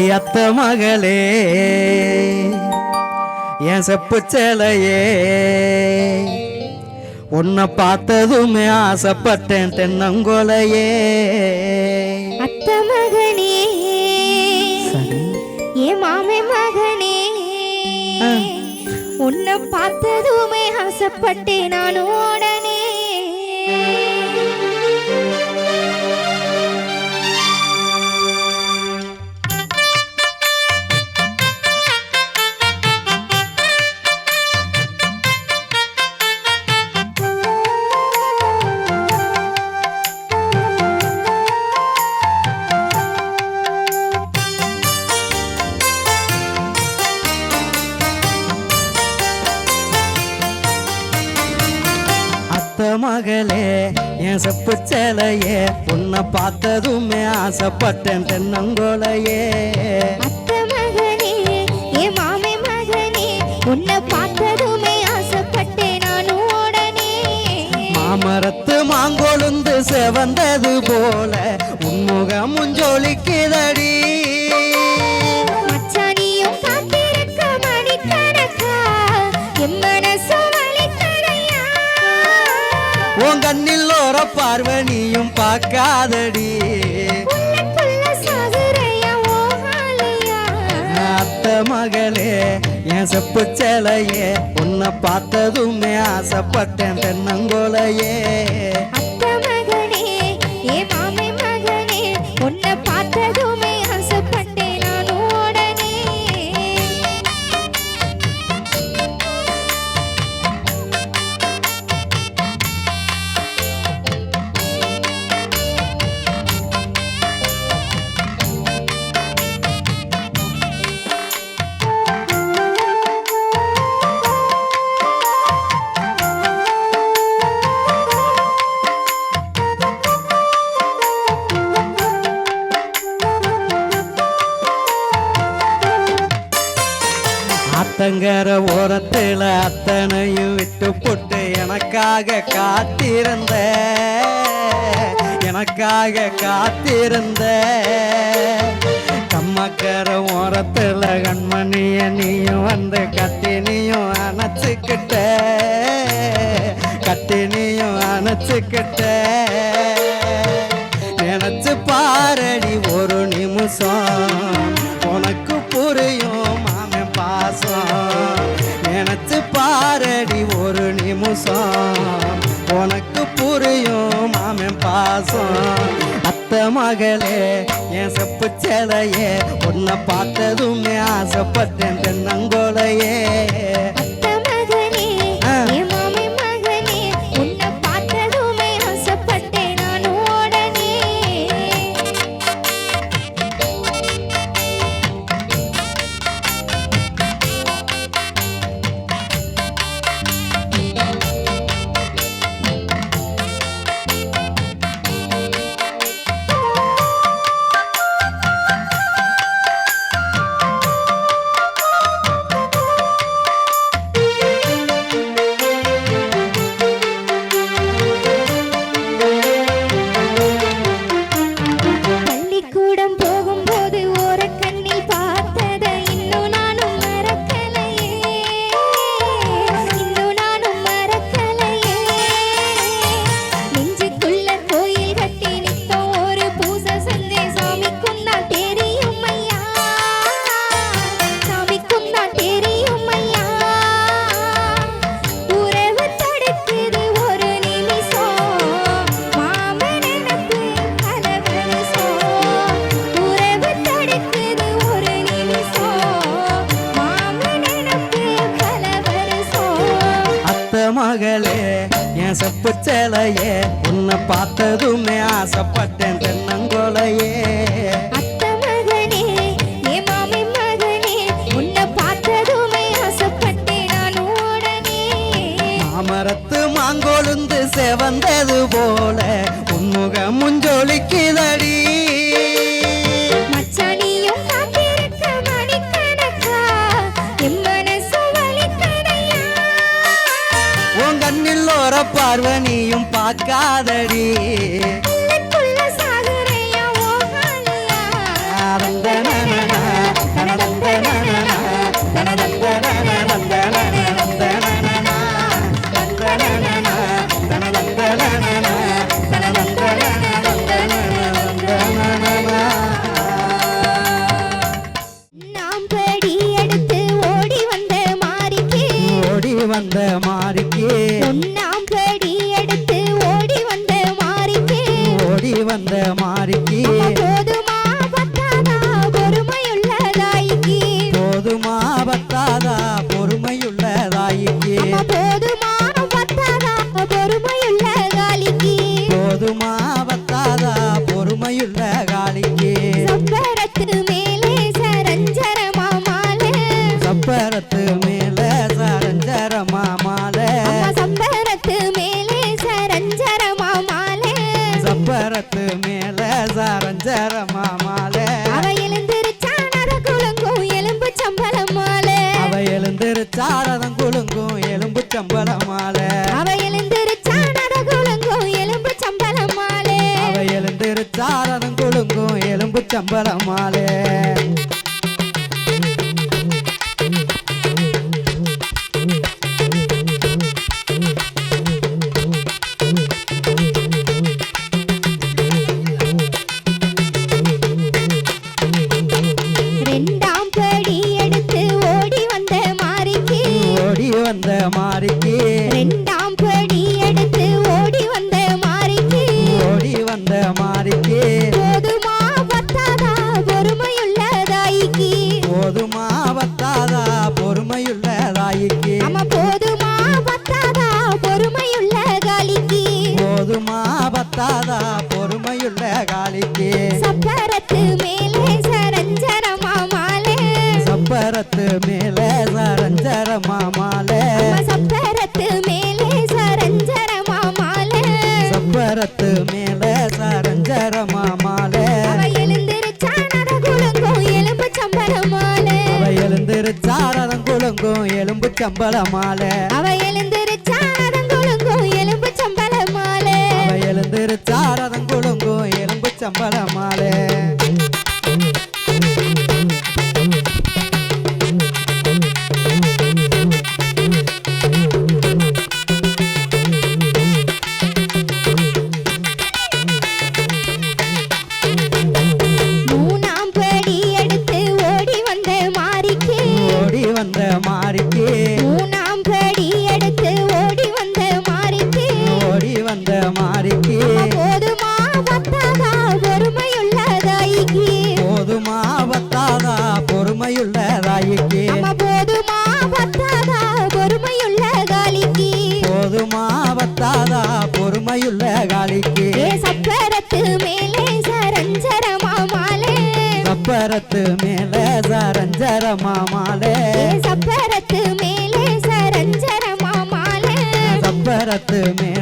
அடி அத்த மகளே என் செப்பு சேலையே. உன்னை பார்த்ததுமே ஆசைப்பட்டேன் தென்னங்கொலையே. அத்த மகனே ஏ மாமே மகனே. உன்னை பார்த்ததுமே ஆசைப்பட்டேன் நானும் உடனே. மகளே என் செப்பு சேலையே உன்னை பார்த்ததுமே ஆசைப்பட்டேன் தென்னங்கொலையே. அத்த மகனே ஏ மாமே மகனே உன்னை பார்த்ததுமே ஆசைப்பட்டேன் நானும் உடனே. மாமரத்து மாங்கொழுந்து செவந்தது போல உன்முகம் ஜொலிக்குதடி கண்ணில் ஓர பார்வனியும் பார்க்காதடி. அத்த மகளே என் செப்பு சேலையே உன்னை பார்த்ததுமே ஆசைப்பட்டேன் தென்னங்கொலையே. ஆத்தங்கர ஓரத்தில் அத்தனையும் விட்டு போட்டு எனக்காக காத்திருந்த எனக்காக காத்திருந்த. கம்மக்கர ஓரத்தில் கண்மணிய நீயும் வந்து கத்தினியும் அணைச்சிக்கிட்ட கத்தினியும் கட்டி நிமிஷம் உனக்கு புரியும் மாமன் பாசம். அத்த மகளே என் செப்பு சேலையே உன்னை பார்த்ததுமே ஆசைப்பட்டேன் தென்னங்கோலையே. மகளே என் செப்பு சேலையே உன்னை பார்த்ததுமே ஆசைப்பட்டேன் தென்னங்கோலையே. மாமரத்து மாங்கொழுந்து செவந்தது போல உன்முக முஞ்சொலிக்குதடி. பார்வனியும் பார்க்காதடி. எலும்பு சம்பள மாலை ரெண்டாம் படி எடுத்து ஓடி வந்த மாறிக்கு ஓடி வந்த மாறிக்கு ரெண்டாம் படி எடுத்து பத்தாதா பொறுமையுள்ள காலிக்கு சப்பரத்து மேலே சரஞ்சரமா மாலே. சப்பரத்து மேல சரஞ்சரமா மாலை. சப்பரத்து மேலே சரஞ்சரமா மாலே. சப்பரத்து மேல சரஞ்சரமா மாலை. எழுந்திருச்சாரதம் குலுங்கும் எலும்பு சம்பள மாலை அவ எழுந்திருச்சானத எழுந்திருச்சாரதம் குலுங்கும் எலும்பு சம்பள சப்பரத்து மேல சரஞ்சரமா மாலை ஏ சக்கரத்து மேலே சரஞ்சரமா மாலே சப்பரத்து மேல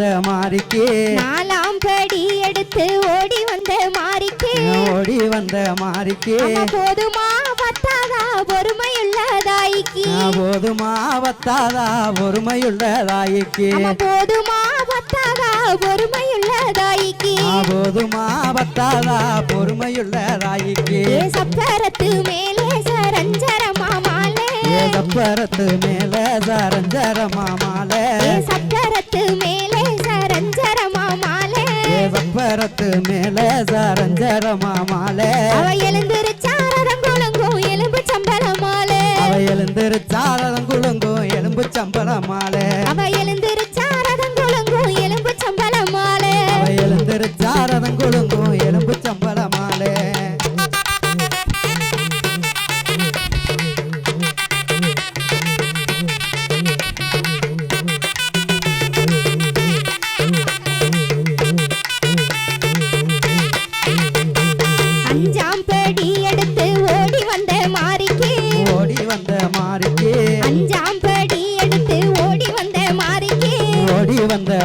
வந்த மாறிக்கு நாலாம் படி எடுத்து ஓடி வந்த மாறிக்கு ஓடி வந்த மாறிக்கு போதுமா பத்தாதா பொறுமையுள்ள தாய்க்கு போதுமா பத்தாதா பொறுமையுள்ள தாய்க்கு போதுமா பத்தாதா பொறுமையுள்ள தாய்க்கு போதுமா பத்தாதா பொறுமையுள்ள தாய்க்கு சக்கரத்து மேலே சரஞ்சரமா சப்பரத்து மேல சரஞ்சரமா மாலை ஏ சக்கரத்து மேலே சரஞ்சரமா மாலே சப்பரத்து மேல சரஞ்சரமா மாலை அவ எழுந்திருச்சாரதம் குலுங்கும் எலும்பு சம்பளம் மாலே அவ எழுந்திருச்சாரதம் குலுங்கும் எலும்பு சம்பள மாலை அவ எழுந்திருச்சாரதம் குலுங்கும் எலும்பு சம்பளம் மாலே அவ எழுந்திருச்சாரதம்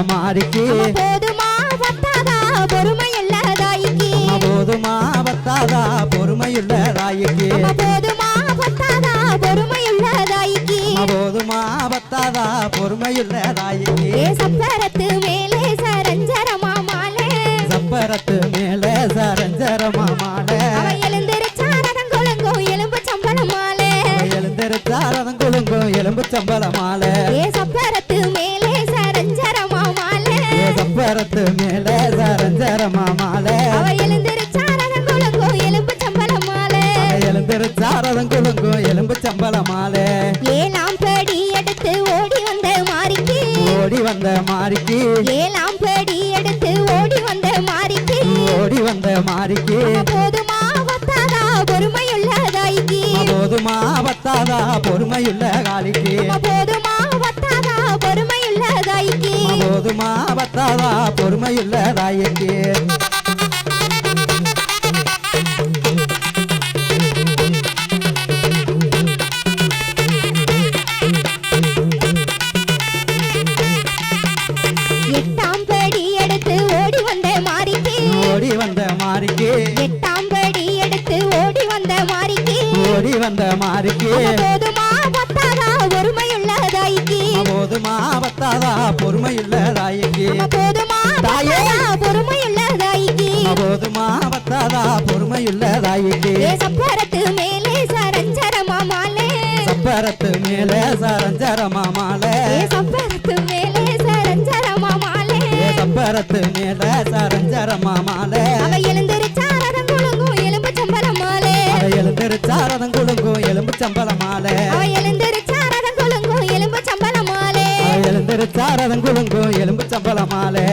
மாறிக்கு. அவ போதுமா பத்தாதா பொறுமையுள்ள தாய்க்கு போதுமா பத்தாதா பொறுமையுள்ள தாய்க்கு போதுமா பத்தாதா பொறுமையுள்ள தாய்க்கு போதுமா பத்தாதா பொறுமையுள்ள தாய்க்கு ஏ சப்பரத்து மேலே சரஞ்சரமா மாலே சப்பரத்து மேல சரஞ்சரமா ஏ சப்பரத்து மேல சரஞ்சரமா மாலை அவ எழுந்திருச்சாரதம் குலுங்கும் எலும்பு சம்பளம் மாலே குலுங்கும் எலும்பு சம்பள மாலை ஏழாம் படி எடுத்து ஓடி வந்த மாறிக்கு ஓடி வந்த மாறிக்கு ஏழாம் படி எடுத்து ஓடி வந்த மாறிக்கு ஓடி வந்த மாறிக்கு போதுமா வத்தாதா பொறுமையுள்ள தாய்க்கு. போதுமா பத்தாதா பொறுமையுள்ள காலிக்கு போதுமா போதுமா பத்தாதா தாய்க்கு எட்டாம் படி எடுத்து ஓடி வந்த மாறிக்கு ஓடி வந்த மாறிக்கு எட்டாம் படி எடுத்து ஓடி வந்த மாறிக்கு ஓடி வந்த மாறிக்கு போதுமா வத்தாதா பொறுமையுள்ள தாய்க்கு போதுமா பத்தாதா பொறுமையுள்ள தாய்க்கு தாயே. வத்தாதா? பொறுமையுள்ள தாய்க்கு போதுமா? பத்தாதா பொறுமையுள்ள தாய்க்கு ஏ சப்பரத்து மேலே சரஞ்சரமா மாலே. சப்பரத்து மேல சரஞ்சரமா மாலை. ஏ சப்பரத்து மேலே சரஞ்சரமா மாலே. ஏ சப்பரத்து மேல சரஞ்சரமா மாலை. அவ குழுங்கும் எலும்பு சம்பளம் மாலே. அதை எழுந்திருச்சாரதம் குலுங்கும் எலும்பு சம்பள மாலை. அவ எழுந்திருச்சாரதம் அதை எழுந்திருச்சாரதம் குலுங்கும் எலும்பு சம்பள மாலை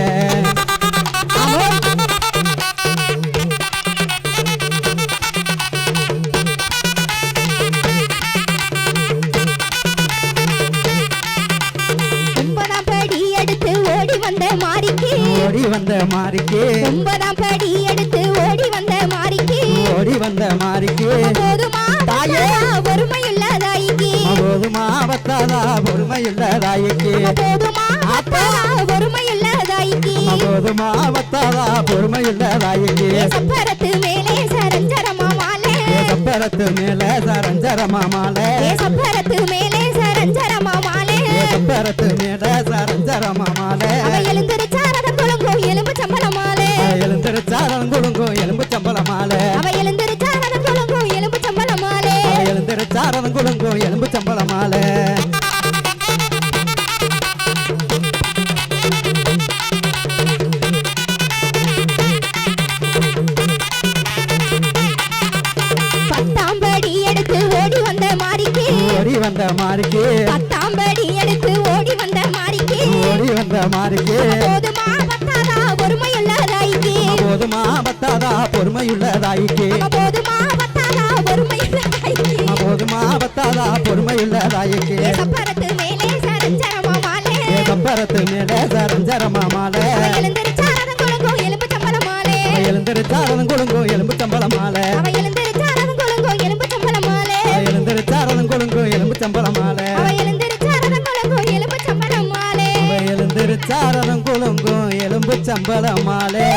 ஒன்பதாம் படி எடுத்து ஓடி வந்த மாறிக்கு ஓடி வந்த மாறிக்கு ஒன்பதாம் படி எடுத்து ஓடி வந்த மாறிக்கு ஓடி வந்த மாறிக்கு போதுமா பத்தாதா பொறுமையுள்ள தாய்க்கு போதுமா? வத்தாதா பொறுமையுள்ள தாய்க்கு போதுமா? பத்தாதா பொறுமையுள்ள தாய்க்கு ஏ சப்பரத்து மேலே சரஞ்சரமா மாலே. சப்பரத்து மேல சரஞ்சரமா மாலை. சப்பரத்து மேலே சரஞ்சரமா மாலே. சப்பரத்து மேல மாறிக்கு. பத்தாம் படி எடுத்து ஓடி வந்த மாறிக்கு. ஓடி வந்த மாறிக்கு. போதுமா பத்தாதா பொறுமையுள்ள தாய்க்கு போதுமா பத்தாதா பொறுமையுள்ள தாய்க்கு போதுமா பத்தாதா பொறுமையுள்ள தாய்க்கு போதுமா பத்தாதா பொறுமையுள்ள தாய்க்கு சப்பரத்து மேலே சரஞ்சரமா மாலே. சப்பரத்து மேல சரஞ்சரமா மாலை. எழுந்திருச்சாரதம் குழுங்கும் எலும்பு சம்பளம் மாலே. எழுந்திருச்சாரம் குலுங்கும் எலும்பு சம்பள மாலை. அவ எழுந்திருச்சாரதம் குழுங்கும் எலும்பு சம்பளம் மாலே. எழுந்திருச்சாரம் குலுங்கும் எலும்பு சம்பள மாலை எழுந்திருச்சாரம் குலுங்கும் எலும்பு சம்பளமாலே